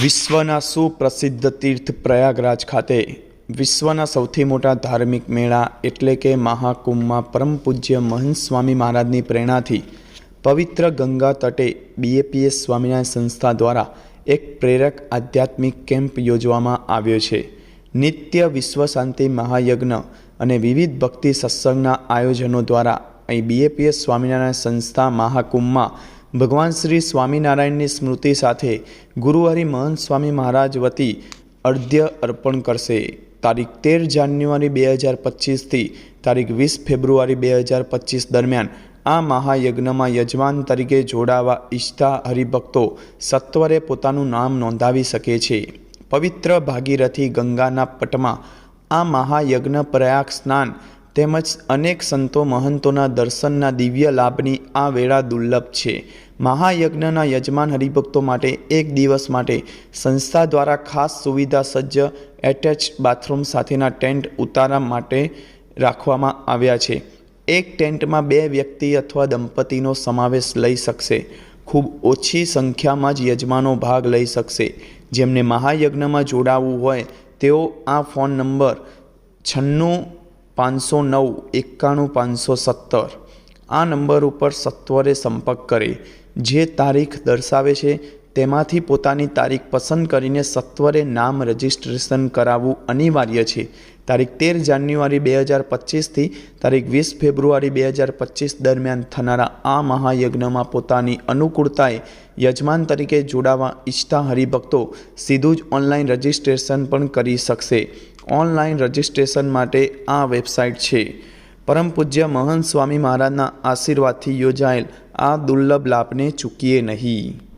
વિશ્વના સુપ્રસિદ્ધ તીર્થ પ્રયાગરાજ ખાતે વિશ્વના સૌથી મોટા ધાર્મિક મેળા એટલે કે મહાકુંભમાં પરમ પૂજ્ય મહંત સ્વામી મહારાજની પ્રેરણાથી પવિત્ર ગંગા તટે બીએપીએસ સ્વામિનારાયણ સંસ્થા દ્વારા એક પ્રેરક આધ્યાત્મિક કેમ્પ યોજવામાં આવ્યો છે. નિત્ય વિશ્વ શાંતિ મહાયજ્ઞ અને વિવિધ ભક્તિ સત્સંગના આયોજનો દ્વારા અહીં બીએપીએસ સ્વામિનારાયણ સંસ્થા મહાકુંભમાં ભગવાન શ્રી સ્વામિનારાયણની સ્મૃતિ સાથે ગુરુહરિ મહંત સ્વામી મહારાજ વતી અર્ધ્ય અર્પણ કરશે. તારીખ તેર જાન્યુઆરી બે હજાર પચીસથી તારીખ વીસ ફેબ્રુઆરી બે હજાર પચીસ દરમિયાન આ મહાયજ્ઞમાં યજમાન તરીકે જોડાવા ઈચ્છતા હરિભક્તો સત્વરે પોતાનું નામ નોંધાવી શકે છે. પવિત્ર ભાગીરથી ગંગાના પટમાં આ મહાયજ્ઞ પ્રયાગ સ્નાન તેમજ અનેક સંતો મહંતોના દર્શનના દિવ્ય લાભની આ વેળા દુર્લભ છે. મહાયજ્ઞના યજમાન હરિભક્તો માટે એક દિવસ માટે સંસ્થા દ્વારા ખાસ સુવિધા સજ્જ એટેચ બાથરૂમ સાથેના ટેન્ટ ઉતારા માટે રાખવામાં આવ્યા છે. એક ટેન્ટમાં બે વ્યક્તિ અથવા દંપતીનો સમાવેશ લઈ શકશે. ખૂબ ઓછી સંખ્યામાં જ યજમાનો ભાગ લઈ શકશે. જેમને મહાયજ્ઞમાં જોડાવવું હોય તેઓ આ ફોન નંબર છન્નું પાંચસો નવ એકાણું પાંચસો સત્તર. આ નંબર ઉપર સત્વરે સંપર્ક કરે. જે તારીખ દર્શાવે છે, તેમાંથી પોતાની તારીખ પસંદ કરીને સત્વરે નામ રજિસ્ટ્રેશન કરાવવું અનિવાર્ય છે. તારીખ તેર જાન્યુઆરી બે હજાર પચીસથી તારીખ વીસ ફેબ્રુઆરી બે હજાર પચીસ દરમિયાન થનારા આ મહાયજ્ઞમાં પોતાની અનુકૂળતાએ યજમાન તરીકે જોડાવા ઈચ્છતા હરિભક્તો સીધું જ ઓનલાઈન રજિસ્ટ્રેશન પણ કરી શકશે. ઓનલાઈન રજિસ્ટ્રેશન માટે આ વેબસાઇટ છે. પરમ પૂજ્ય મહંત સ્વામી મહારાજના આશીર્વાદથી યોજાયેલ આ દુર્લભ લાભને ચૂકીએ નહીં.